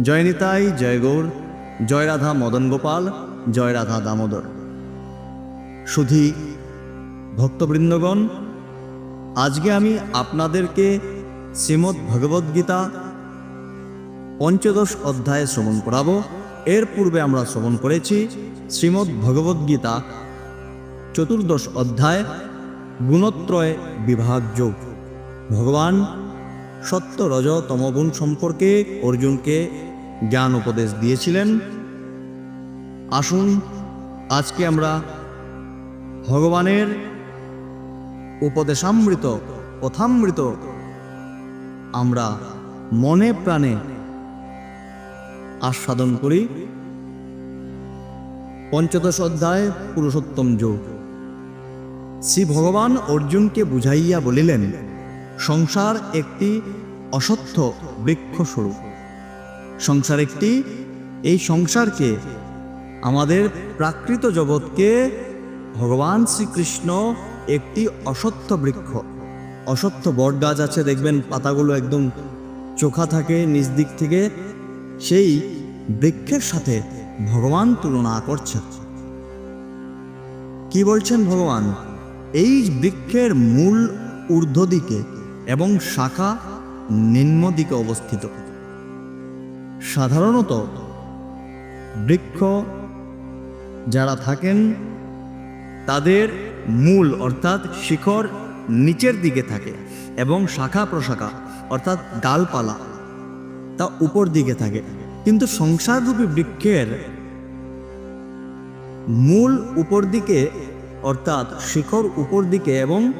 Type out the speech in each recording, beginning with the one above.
জয় নিতাই জয় গৌর জয় রাধা মদন গোপাল, জয় রাধা দামোদর। সুধী, ভক্তবৃন্দগণ, আজকে আমি আপনাদেরকে শ্রীমদ্ ভগবদ্গীতা পঞ্চদশ অধ্যায়ে শ্রবণ করাবো। এর পূর্বে আমরা শ্রবণ করেছি শ্রীমদ্ ভগবদ্গীতা চতুর্দশ অধ্যায় গুণত্রয় বিভাগ যোগ। ভগবান সত্য রজ তমগুণ সম্পর্কে অর্জুনকে জ্ঞান উপদেশ দিয়েছিলেন। আসুন, আজকে আমরা ভগবানের উপদেশামৃত, কথামৃত আমরা মনে প্রাণে আস্বাদন করি। পঞ্চদশ অধ্যায়, পুরুষোত্তম যোগ। শ্রী ভগবান অর্জুনকে বুঝাইয়া বলিলেন, সংসার একটি অসত্য বৃক্ষস্বরূপ। সংসার একটি, এই সংসারকে, আমাদের প্রাকৃত জগৎকে, ভগবান শ্রীকৃষ্ণ একটি অসত্য বৃক্ষ। অসত্য বট গাছ আছে, দেখবেন পাতাগুলো একদম চোখা থাকে নিজ দিক থেকে। সেই বৃক্ষের সাথে ভগবান তুলনা করছে। কি বলছেন ভগবান? এই বৃক্ষের মূল ঊর্ধ্ব দিকে এবং শাখা নিম্ন দিকে অবস্থিত। সাধারণত বৃক্ষ যারা থাকেন, তাদের মূল অর্থাৎ শিখর নিচের দিকে থাকে এবং শাখা প্রশাখা অর্থাৎ ডালপালা তা উপর দিকে থাকে। কিন্তু সংসাররূপী বৃক্ষের মূল উপর দিকে অর্থাৎ শিখর উপর দিকে এবং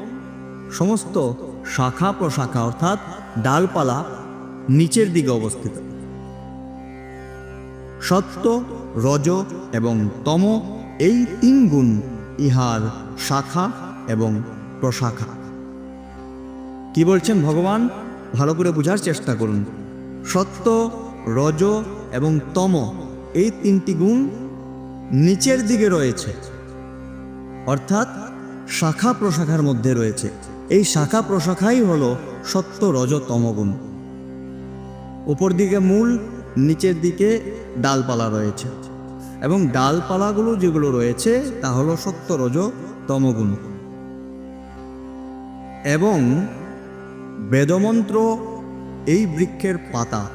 সমস্ত শাখা প্রশাখা অর্থাৎ ডালপালা নিচের দিকে অবস্থিত। সত্য, রজ এবং তম এই তিন গুণ ইহার শাখা এবং প্রশাখা। কি বলছেন ভগবান? ভালো করে বোঝার চেষ্টা করুন। সত্য, রজ এবং তম এই তিনটি গুণ নিচের দিকে রয়েছে। অর্থাৎ শাখা প্রশাখার মধ্যে রয়েছে। এই শাখা প্রশাখাই হলো সত্য রজ তমগুণ। উপর দিকে মূল, নিচের দিকে ডালপালা রয়েছে। এবং ডালপালাগুলো যেগুলো রয়েছে, তা হলো সত্য রজ তমগুণ। এবং বেদমন্ত্র এই বৃক্ষের পাতা।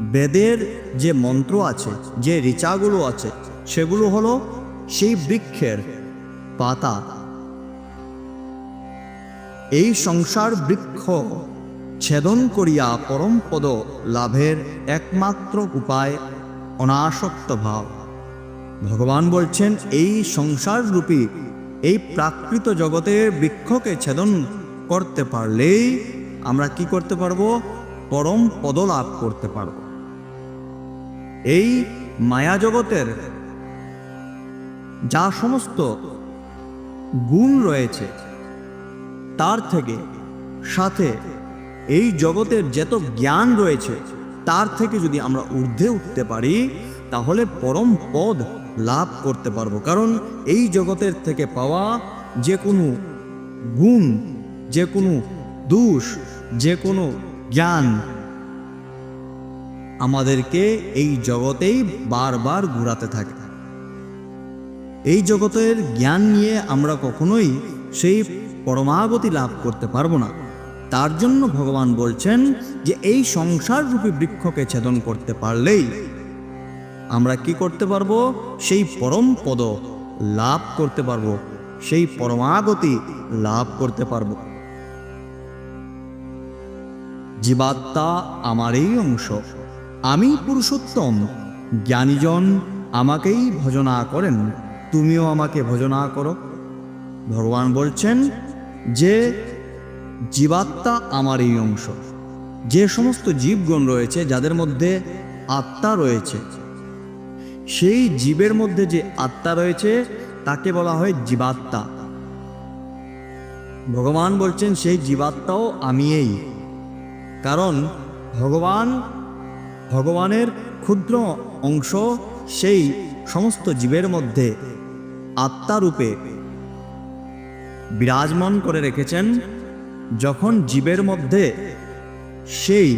বেদের যে মন্ত্র আছে, যে ঋচাগুলো আছে, সেগুলো হলো সেই বৃক্ষের পাতা। এই সংসার বৃক্ষ। ছেদন করিয়া পরম পদ লাভের একমাত্র উপায়, অনাসক্ত ভাব। ভগবান বলছেন, এই সংসার রূপী, এই প্রাকৃত জগতের বৃক্ষকে ছেদন করতে পারলেই আমরা কি করতে পারব? পরম পদ লাভ করতে পারব। এই মায়া জগতের যা সমস্ত গুণ রয়েছে তার থেকে। সাথে এই জগতের যত জ্ঞান রয়েছে, তার থেকে যদি আমরা ঊর্ধ্বে উঠতে পারি, তাহলে পরম পদ লাভ করতে পারব। কারণ এই জগতের থেকে পাওয়া যে কোনো গুণ, যে কোনো দোষ, যে কোনো জ্ঞান আমাদেরকে এই জগতেই বারবার ঘোরাতে থাকে। এই জগতের জ্ঞান নিয়ে আমরা কখনোই সেই পরমাগতি লাভ করতে পারব না। তার জন্য ভগবান বলছেন যে, এই সংসার রূপী বৃক্ষকে ছেদন করতে পারলেই আমরা কি করতে পারব? সেই পরম পদ লাভ করতে পারব। সেই পরমাগতি লাভ করতে পারব। জীবাত্মা আমারই অংশ। আমি পুরুষোত্তম। জ্ঞানীজন আমাকেই ভজনা করেন। তুমিও আমাকে ভজনা করো। ভগবান বলছেন যে জীবাত্মা আমার এই অংশ, যে সমস্ত জীবগণ রয়েছে, যাদের মধ্যে আত্মা রয়েছে, সেই জীবের মধ্যে যে আত্মা রয়েছে, তাকে বলা হয় জীবাত্মা। ভগবান বলছেন, সেই জীবাত্মাও আমিই কারণ ভগবান, ভগবানের ক্ষুদ্র অংশ সেই সমস্ত জীবের মধ্যে আত্মারূপে বিরাজমান করে রেখেছেন, যখন জীবের মধ্যে সেই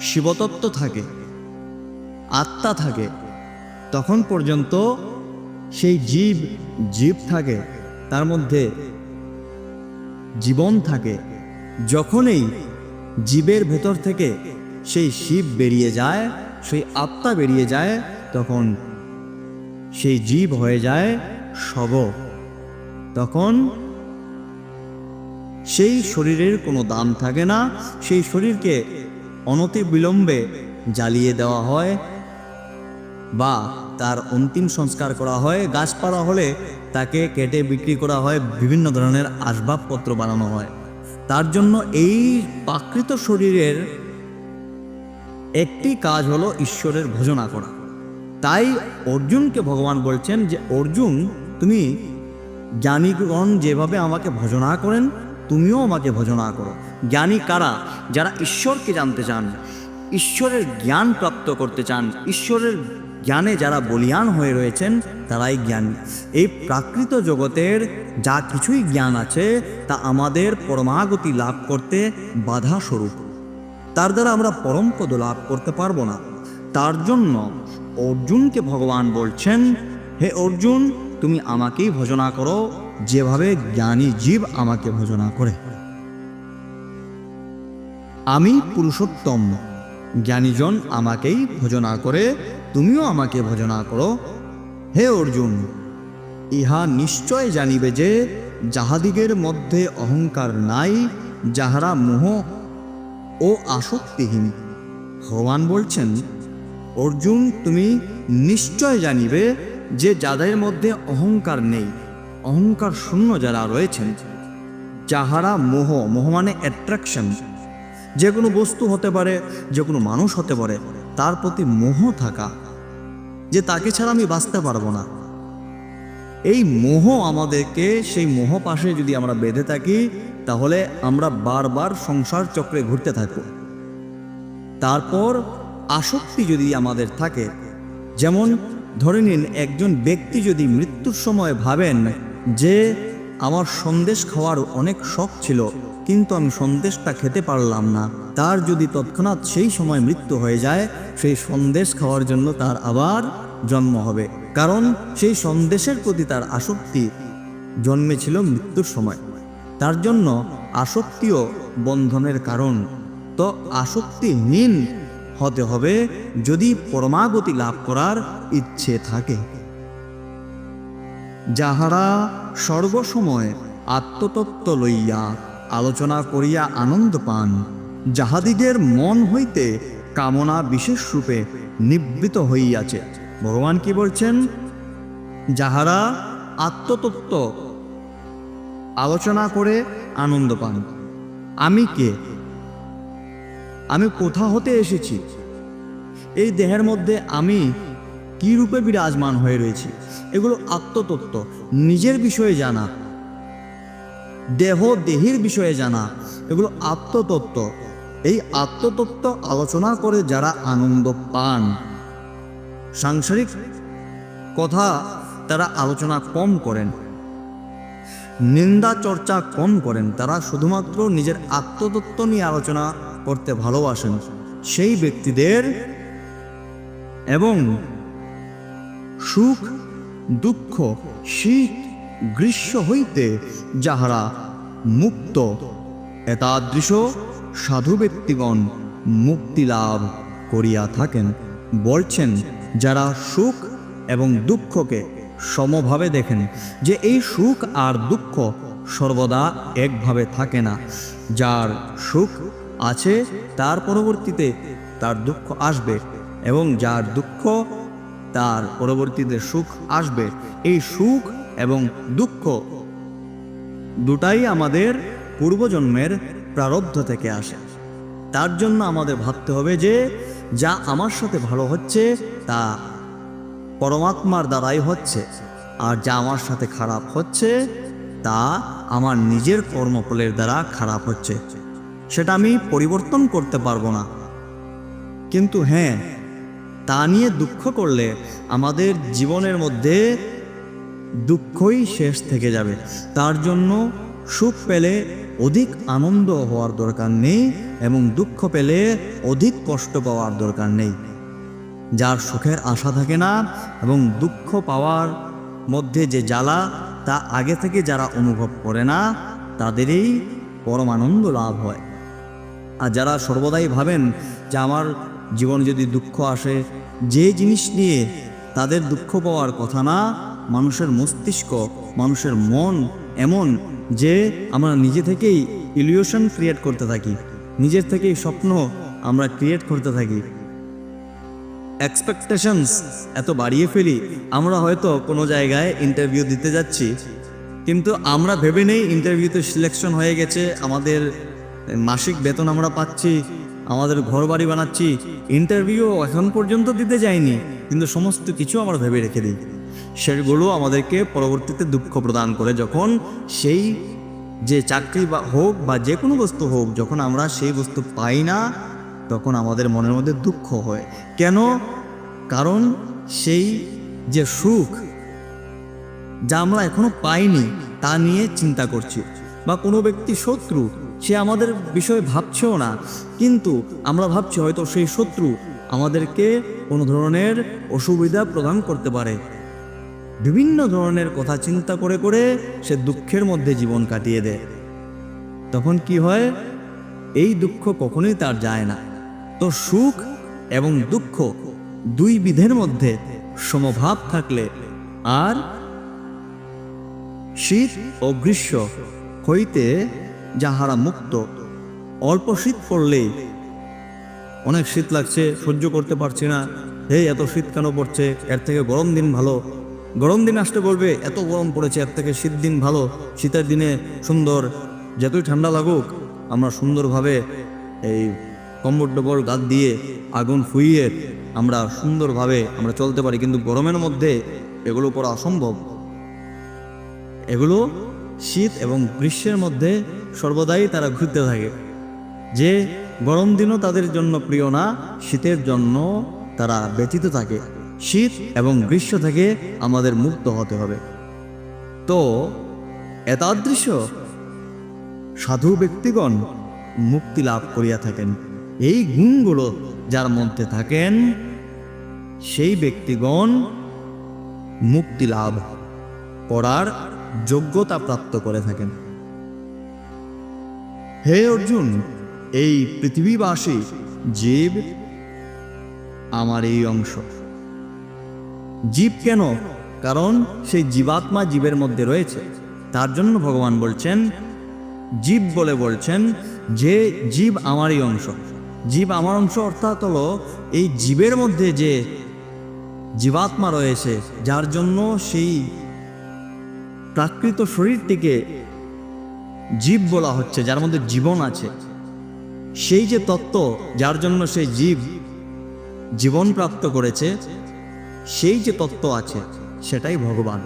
শিবতত্ত্ব থাকে, আত্মা থাকে, তখন পর্যন্ত সেই জীব জীব থাকে, তার মধ্যে জীবন থাকে, যখনই জীবের ভেতর থেকে সেই শিব বেরিয়ে যায়, সেই আত্মা বেরিয়ে যায়, তখন সেই জীব হয়ে যায় শব। তখন সেই শরীরের কোনো দাম থাকে না। সেই শরীরকে অনতি বিলম্বে জ্বালিয়ে দেওয়া হয় বা তার অন্তিম সংস্কার করা হয়। গাছপালা হলে তাকে কেটে বিক্রি করা হয়, বিভিন্ন ধরনের আসবাবপত্র বানানো হয়। তার জন্য এই প্রাকৃত শরীরের একটি কাজ হলো ঈশ্বরের ভজনা করা। তাই অর্জুনকে ভগবান বলছেন যে, অর্জুন, তুমি জ্ঞানীগণ যেভাবে আমাকে ভজনা করেন, তুমিও আমাকে ভজনা করো। জ্ঞানী কারা? যারা ঈশ্বরকে জানতে চান, ঈশ্বরের জ্ঞান প্রাপ্ত করতে চান, ঈশ্বরের জ্ঞানে যারা বলিয়ান হয়ে রয়েছেন, তারাই জ্ঞানী। এই প্রাকৃত জগতের যা কিছুই জ্ঞান আছে, তা আমাদের পরমাগতি লাভ করতে বাধা স্বরূপ তার দ্বারা আমরা পরম পদ লাভ করতে পারব না। তার জন্য অর্জুনকে ভগবান বলছেন, হে অর্জুন তুমি আমাকেই ভজনা করো, যেভাবে জ্ঞানী জীব আমাকে ভজনা করে। আমি পুরুষোত্তম, জ্ঞানীজন আমাকেই ভজনা করে, তুমিও আমাকে ভজনা করো। হে অর্জুন, ইহা নিশ্চয় জানিবে যে, যাহাদিগের মধ্যে অহংকার নাই, যাহারা মোহ ও আসক্তিহীন। ভগবান বলছেন, অর্জুন, তুমি নিশ্চয় জানিবে যে যাদের মধ্যে অহংকার নেই, অহংকার শূন্য যারা রয়েছেন, যাহারা মোহ মোহ মানে অ্যাট্রাকশন যে কোনো বস্তু হতে পারে, যে কোনো মানুষ হতে পারে, তার প্রতি মোহ থাকা, যে তাকে ছাড়া আমি বাঁচতে পারব না। এই মোহ আমাদেরকে, সেই মোহ পাশে যদি আমরা বেঁধে থাকি, তাহলে আমরা বারবার সংসার চক্রে ঘুরতে থাকব। তারপর আসক্তি যদি আমাদের থাকে, যেমন ধরে নিন, একজন ব্যক্তি যদি মৃত্যুর সময় ভাবেন যে, আমার সন্দেশ খাওয়ার অনেক শখ ছিল, কিন্তু আমি সন্দেশটা খেতে পারলাম না। তার যদি তৎক্ষণাৎ সেই সময় মৃত্যু হয়ে যায়, সেই সন্দেশ খাওয়ার জন্য তার আবার জন্ম হবে। কারণ সেই সন্দেশের প্রতি তার আসক্তি জন্মেছিল মৃত্যুর সময়। তার জন্য আসক্তিও বন্ধনের কারণ। তো আসক্তিহীন হতে হবে যদি পরমাগতি লাভ করার ইচ্ছে থাকে। যাহারা সর্বসময় আত্মতত্ত্ব লইয়া আলোচনা করিয়া আনন্দ পান, যাহাদিগের মন হইতে কামনা বিশেষ রূপে নিবৃত হইয়াছে। ভগবান কি বলছেন? যাহারা আত্মতত্ত্ব আলোচনা করে আনন্দ পান, আমি কে? আমি কোথা হতে এসেছি? এই দেহের মধ্যে আমি কি রূপে বিরাজমান হয়ে রয়েছি? এগুলো আত্মতত্ত্ব, নিজের বিষয়ে জানা। দেহ দেহের বিষয়ে জানা। এগুলো আত্মতত্ত্ব। এই আত্মতত্ত্ব আলোচনা করে যারা আনন্দ পান। সাংসারিক কথা তারা আলোচনা কম করেন। নিন্দা চর্চা কম করেন। তারা শুধুমাত্র নিজের আত্মতত্ত্ব নিয়ে আলোচনা করতে ভালোবাসেন সেই ব্যক্তিদের এবং সুখ, দুঃখ, শীত, গ্রীষ্ম হইতে যাহারা মুক্ত, এতাদৃশ সাধু ব্যক্তিগণ মুক্তি লাভ করিয়া থাকেন, বলছেন, যারা সুখ এবং দুঃখকে সমভাবে দেখেন, যে এই সুখ আর দুঃখ সর্বদা একভাবে থাকে না, যার সুখ আছে, তার পরবর্তীতে তার দুঃখ আসবে এবং যার দুঃখ, তার পরবর্তীতে সুখ আসবে। এই সুখ এবং দুঃখ দুটাই আমাদের পূর্বজন্মের প্রারব্ধ থেকে আসে। তার জন্য আমাদের ভাবতে হবে যে, যা আমার সাথে ভালো হচ্ছে, তা পরমাত্মার দ্বারাই হচ্ছে। আর যা আমার সাথে খারাপ হচ্ছে, তা আমার নিজের কর্মফলের দ্বারা খারাপ হচ্ছে। সেটা আমি পরিবর্তন করতে পারব না। কিন্তু হ্যাঁ তা নিয়ে দুঃখ করলে আমাদের জীবনের মধ্যে দুঃখই শেষ থেকে যাবে। তার জন্য সুখ পেলে অধিক আনন্দ হওয়ার দরকার নেই এবং দুঃখ পেলে অধিক কষ্ট পাওয়ার দরকার নেই। যার সুখের আশা থাকে না এবং দুঃখ পাওয়ার মধ্যে যে জ্বালা, তা আগে থেকে যারা অনুভব করে না, তাদেরই পরমানন্দ লাভ হয়। আর যারা সর্বদাই ভাবেন যে আমার জীবনে যদি দুঃখ আসে, যে জিনিস নিয়ে তাদের দুঃখ পাওয়ার কথা না, মানুষের মস্তিষ্ক, মানুষের মন এমন যে আমরা নিজে থেকেই ইলিউশন ক্রিয়েট করতে থাকি, নিজের থেকেই স্বপ্ন আমরা ক্রিয়েট করতে থাকি। এক্সপেকটেশনস এত বাড়িয়ে ফেলি, আমরা হয়তো কোনো জায়গায় ইন্টারভিউ দিতে যাচ্ছি, কিন্তু আমরা ভেবে নেই ইন্টারভিউতে সিলেকশন হয়ে গেছে আমাদের মাসিক বেতন আমরা পাচ্ছি, আমাদের ঘর বাড়ি বানাচ্ছি ইন্টারভিউ এখন পর্যন্ত দিতে যাইনি, কিন্তু সমস্ত কিছু আমরা ভেবে রেখে দিই। সেগুলো আমাদেরকে পরবর্তীতে দুঃখ প্রদান করে যখন সেই যে চাকরি বা হোক বা যে কোনো বস্তু হোক, যখন আমরা সেই বস্তু পাই না, তখন আমাদের মনের মধ্যে দুঃখ হয়। কেন? কারণ সেই যে সুখ যা আমরা এখনও পাইনি, তা নিয়ে চিন্তা করছি। বা কোনো ব্যক্তি শত্রু সে আমাদের বিষয়ে ভাবছেও না। কিন্তু আমরা ভাবছি হয়তো সেই শত্রু আমাদেরকে কোনো ধরনের অসুবিধা প্রদান করতে পারে। বিভিন্ন ধরনের কথা চিন্তা করে করে সে দুঃখের মধ্যে জীবন কাটিয়ে দেয়। তখন কি হয়? এই দুঃখ কখনোই তার যায় না। তো সুখ এবং দুঃখ দুই বিধের মধ্যে সমভাব থাকলে আর শীত ও গ্রীষ্ম হইতে যাহারা মুক্ত, অল্প শীত পড়লেই অনেক শীত লাগছে, সহ্য করতে পারছি না। হে, এত শীত কেন পড়ছে? এর থেকে গরম দিন ভালো। গরম দিন আসতে বলবে, এত গরম পড়েছে, এর থেকে শীত দিন ভালো। শীতের দিনে সুন্দর, যতই ঠান্ডা লাগুক, আমরা সুন্দরভাবে এই কম্বর ডবর গাদ দিয়ে আগুন ফুইয়ে আমরা সুন্দরভাবে আমরা চলতে পারি। কিন্তু গরমের মধ্যে এগুলো করা অসম্ভব। এগুলো শীত এবং গ্রীষ্মের মধ্যে সর্বদাই তারা ঘুরতে থাকে। যে গরম দিনও তাদের জন্য প্রিয় না, শীতের জন্য তারা ব্যতীত থাকে। শীত এবং গ্রীষ্ম থেকে আমাদের মুক্ত হতে হবে। তো এতাদৃশ্য সাধু ব্যক্তিগণ মুক্তি লাভ করিয়া থাকেন। এই গুণগুলো যার মধ্যে থাকেন, সেই ব্যক্তিগণ মুক্তি লাভ করার যোগ্যতা প্রাপ্ত করে থাকেন। হে অর্জুন, এই পৃথিবীবাসী জীব আমার এই অংশ। জীব কেন? কারণ সেই জীবাত্মা জীবের মধ্যে রয়েছে। তার জন্য ভগবান বলছেন, জীব বলে বলছেন যে জীব আমারই অংশ। জীব আমার অংশ অর্থাৎ হলো এই জীবের মধ্যে যে জীবাত্মা রয়েছে, যার জন্য সেই প্রাকৃত শরীরটিকে জীব বলা হচ্ছে, যার মধ্যে জীবন আছে। সেই যে তত্ত্ব যার জন্য সেই জীব জীবন প্রাপ্ত করেছে, সেই যে তত্ত্ব আছে, সেটাই ভগবান।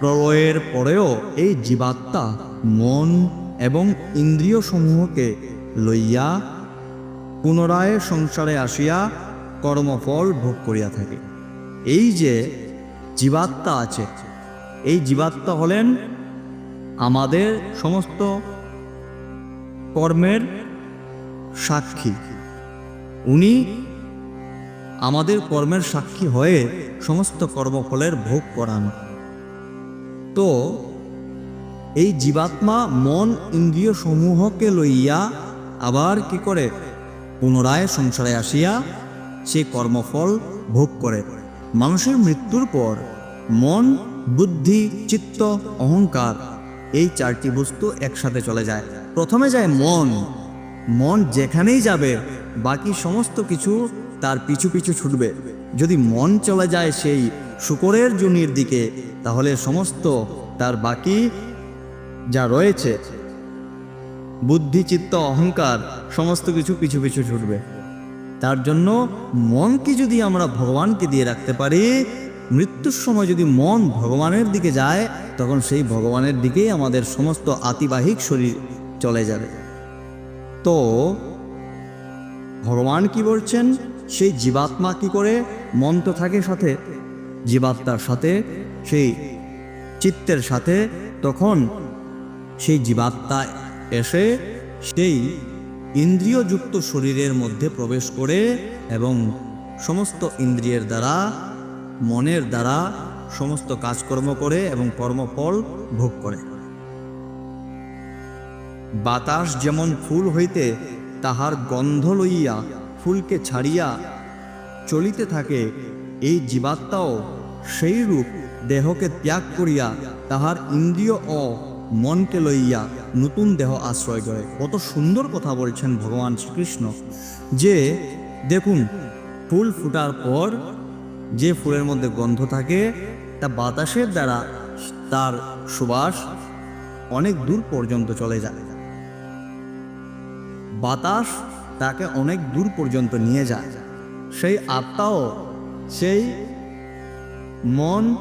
প্রলয়ের পরেও এই জীবাত্মা মন এবং ইন্দ্রিয় সমূহকে লইয়া পুনরায় সংসারে আসিয়া কর্মফল ভোগ করিয়া থাকে। এই যে জীবাত্মা আছে এই জীবাত্মা হলেন আমাদের সমস্ত কর্মের সাক্ষী। উনি আমাদের কর্মের সাক্ষী হয়ে সমস্ত কর্মফলের ভোগ করান। তো এই জীবাত্মা মন ইন্দ্রিয় সমূহকে লইয়া আবার কি করে? পুনরায় সংসারে আসিয়া সে কর্মফল ভোগ করে। মানুষের মৃত্যুর পর মন বুদ্ধি, চিত্ত, অহংকার, এই চারটি বস্তু একসাথে চলে যায়। প্রথমে যায় মন। মন যেখানেই যাবে, বাকি সমস্ত কিছু তার পিছু পিছু ছুটবে। যদি মন চলে যায় সেই শুকরের জুনির দিকে, তাহলে সমস্ত তার বাকি যা রয়েছে, বুদ্ধি, চিত্ত, অহংকার, সমস্ত কিছু পিছু পিছু ছুটবে। তার জন্য মনকে যদি আমরা ভগবানকে দিয়ে রাখতে পারি মৃত্যুর সময় যদি মন ভগবানের দিকে যায়, তখন সেই ভগবানের দিকেই আমাদের সমস্ত আতিবাহিক শরীর চলে যাবে। তো ভগবান কি বলছেন? সেই জীবাত্মা কি করে মন তো থাকে সাথে, জীবাত্মার সাথে, সেই চিত্তের সাথে, তখন সেই জীবাত্মা এসে সেই ইন্দ্রিয়যুক্ত শরীরের মধ্যে প্রবেশ করে এবং সমস্ত ইন্দ্রিয়ের দ্বারা মনের দ্বারা সমস্ত কাজকর্ম করে এবং কর্মফল ভোগ করে। বাতাস যেমন ফুল হইতে তাহার গন্ধ লইয়া ফুলকে ছাড়িয়া চলিতে থাকে, এই জীবাত্মাও সেই রূপ দেহকে ত্যাগ করিয়া তাহার ইন্দ্রিয় ও মনকে লইয়া নতুন দেহ আশ্রয় করে। কত সুন্দর কথা বলছেন ভগবান শ্রীকৃষ্ণ। যে দেখুন, ফুল ফুটার পর যে ফুলের মধ্যে গন্ধ থাকে, তা বাতাসের দ্বারা তার সুবাস অনেক দূর পর্যন্ত চলে যায়। বাতাস তাকে অনেক দূর পর্যন্ত নিয়ে যায়। সেই আত্মাও সেই মন,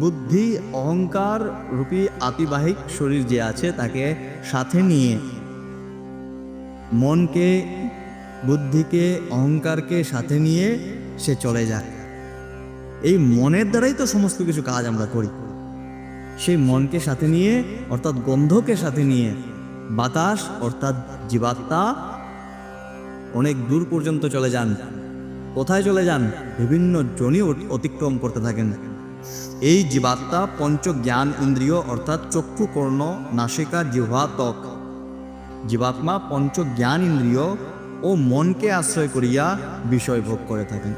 বুদ্ধি, অহংকার রূপী আতিবাহিক শরীর যে আছে, তাকে সাথে নিয়ে মনকে, বুদ্ধিকে, অহংকারকে সাথে নিয়ে সে চলে যায়। এই মনের দ্বারাই তো সমস্ত কিছু কাজ আমরা করি। সেই মনকে সাথে নিয়ে, অর্থাৎ গন্ধকে সাথে নিয়ে, বাতাস, অর্থাৎ জীবাত্মা, অনেক দূর পর্যন্ত চলে যান। কোথায় চলে যান? বিভিন্ন জনি অতিক্রম করতে থাকেন। এই জীবাত্মা পঞ্চ জ্ঞান ইন্দ্রিয়, অর্থাৎ চক্ষু, কর্ণ, নাসিকা, জিহ্বা জীবাত্মা পঞ্চ জ্ঞান ইন্দ্রিয় ও মনকে আশ্রয় করিয়া বিষয় ভোগ করে থাকেন।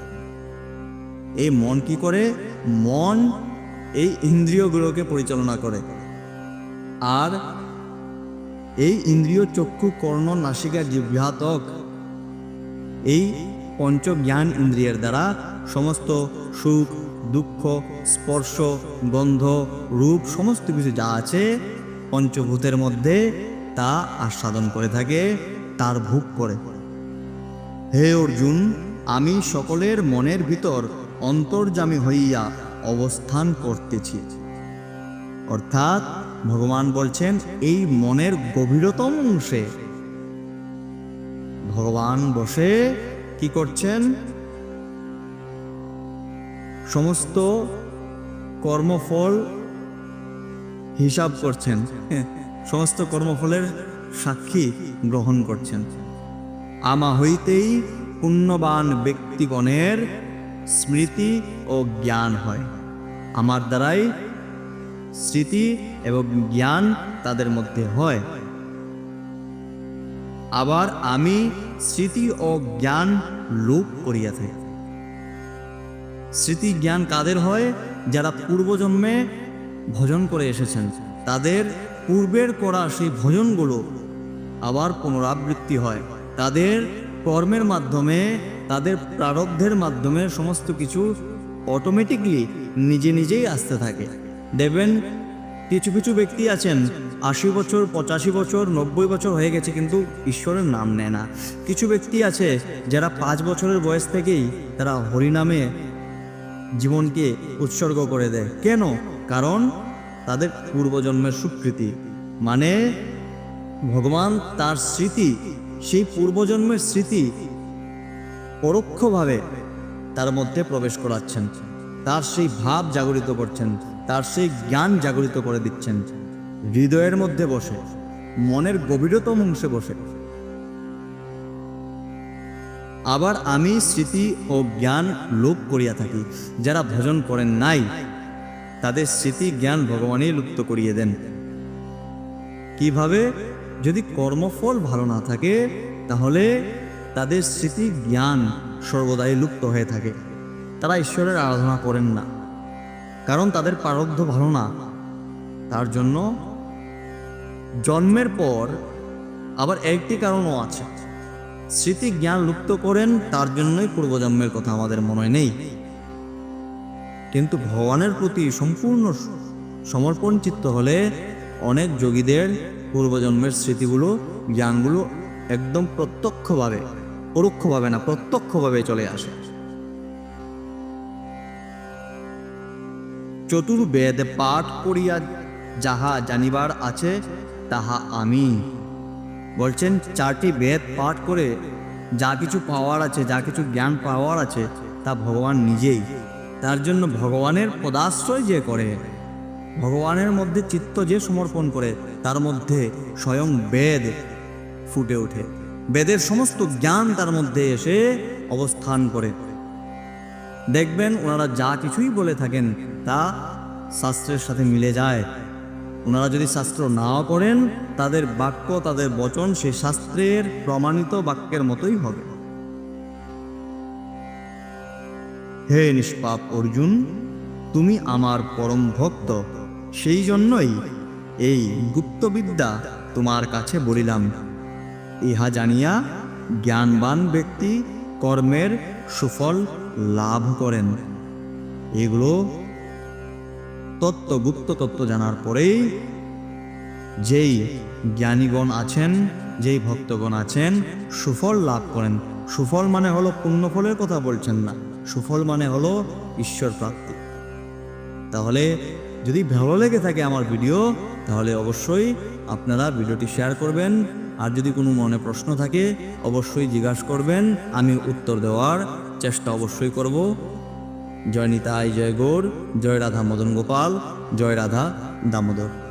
এই মন কি করে? মন এই ইন্দ্রিয়গুলোকে পরিচালনা করে। আর এই ইন্দ্রিয় চক্ষু, কর্ণ, নাসিকা, জিহ্বাতক এই পঞ্চ জ্ঞান ইন্দ্রিয়ের দ্বারা সমস্ত সুখ, দুঃখ, স্পর্শ, গন্ধ, রূপ, সমস্ত কিছু যা আছে পঞ্চভূতের মধ্যে তা আস্বাদন করে থাকে, তার ভোগ করে। হে অর্জুন, আমি সকলের মনের ভিতর অন্তর্জামী হইয়া অবস্থান করতেছি। অর্থাৎ ভগবান বলছেন, এই মনের গভীরতম অংশে। ভগবান বসে কি করছেন? সমস্ত কর্মফল হিসাব করছেন। সমস্ত কর্মফলের সাক্ষী গ্রহণ করছেন। আমা হইতেই পুণ্যবান ব্যক্তিগণের স্মৃতি ও জ্ঞান হয়। আমার দ্বারাই স্মৃতি এবং জ্ঞান তাদের মধ্যে হয়। আবার আমি স্মৃতি ও জ্ঞান লোপ করিয়া থাকি। স্মৃতি জ্ঞান কাদের হয়? যারা পূর্বজন্মে ভজন করে এসেছেন। তাদের পূর্বের করা সেই ভজনগুলো আবার পুনরাবৃত্তি হয়। তাদের কর্মের মাধ্যমে তাদের প্রারব্ধের মাধ্যমে সমস্ত কিছু অটোমেটিকলি নিজে নিজেই আসতে থাকে। দেখবেন, কিছু কিছু ব্যক্তি আছেন, আশি বছর, পঁচাশি বছর, নব্বই বছর হয়ে গেছে কিন্তু ঈশ্বরের নাম নেয় না। কিছু ব্যক্তি আছে যারা পাঁচ বছরের বয়স থেকেই তারা হরিনামে জীবনকে উৎসর্গ করে দেয়। কেন? কারণ তাদের পূর্বজন্মের স্বীকৃতি মানে ভগবান তার স্মৃতি, সেই পূর্বজন্মের স্মৃতি পরোক্ষভাবে তার মধ্যে প্রবেশ করাচ্ছেন। তার সেই ভাব জাগরিত করছেন, তার সেই জ্ঞান জাগরিত করে দিচ্ছেন। হৃদয়ের মধ্যে বসে, মনের গভীরতম অংশে বসে। আবার আমি স্মৃতি ও জ্ঞান লোপ করিয়া থাকি, যারা ভজন করেন নাই, তাদের স্মৃতি জ্ঞান ভগবানই লুপ্ত করিয়ে দেন। কীভাবে? যদি কর্মফল ভালো না থাকে, তাহলে তাদের স্মৃতি জ্ঞান সর্বদাই লুপ্ত হয়ে থাকে। তারা ঈশ্বরের আরাধনা করেন না। কারণ তাদের প্রারব্ধ ভালো না তার জন্য জন্মের পর আবার একটি কারণও আছে। স্মৃতি জ্ঞান লুপ্ত করেন, তার জন্যই পূর্বজন্মের কথা আমাদের মনে নেই। কিন্তু ভগবানের প্রতি সম্পূর্ণ সমর্পণ চিত্ত হলে অনেক যোগীদের পূর্বজন্মের স্মৃতিগুলো, জ্ঞানগুলো একদম প্রত্যক্ষভাবে, পরোক্ষভাবে না, প্রত্যক্ষভাবে চলে আসে। চতুর্বেদ পাঠ করিয়া যাহা জানিবার আছে, তাহা আমি। বলছেন, চারটি বেদ পাঠ করে যা কিছু পাওয়ার আছে, যা কিছু জ্ঞান পাওয়ার আছে, তা ভগবান নিজেই। তার জন্য ভগবানের পদাশ্রয় যে করে, ভগবানের মধ্যে চিত্ত যে সমর্পণ করে, তার মধ্যে স্বয়ং বেদ ফুটে ওঠে। বেদের সমস্ত জ্ঞান তার মধ্যে এসে অবস্থান করে। দেখবেন ওনারা যা কিছুই বলে থাকেন, তা শাস্ত্রের সাথে মিলে যায়। ওনারা যদি শাস্ত্র নাও করেন তাদের বাক্য, তাদের বচন সেই শাস্ত্রের প্রমাণিত বাক্যের মতোই হবে। হে নিষ্পাপ অর্জুন, তুমি আমার পরম ভক্ত। সেই জন্যই এই গুপ্তবিদ্যা তোমার কাছে বলিলাম। ইহা জানিয়া জ্ঞানবান ব্যক্তি কর্মের সুফল লাভ করেন। এগুলো তত্ত্ব গুপ্ত তত্ত্ব জানার পরেই যেই জ্ঞানীগণ আছেন, যেই ভক্তগণ আছেন, সুফল লাভ করেন। সুফল মানে হলো পুণ্যফলের কথা বলছেন না, সুফল মানে হলো ঈশ্বর প্রাপ্তি। তাহলে যদি ভালো লেগে থাকে আমার ভিডিও, তাহলে অবশ্যই আপনারা ভিডিওটি শেয়ার করবেন আর যদি কোনো মনে প্রশ্ন থাকে, অবশ্যই জিজ্ঞাসা করবেন, আমি উত্তর দেওয়ার চেষ্টা অবশ্যই করব। জয় নিতাই, জয় গৌর, জয় রাধা মদন গোপাল, জয় রাধা দামোদর।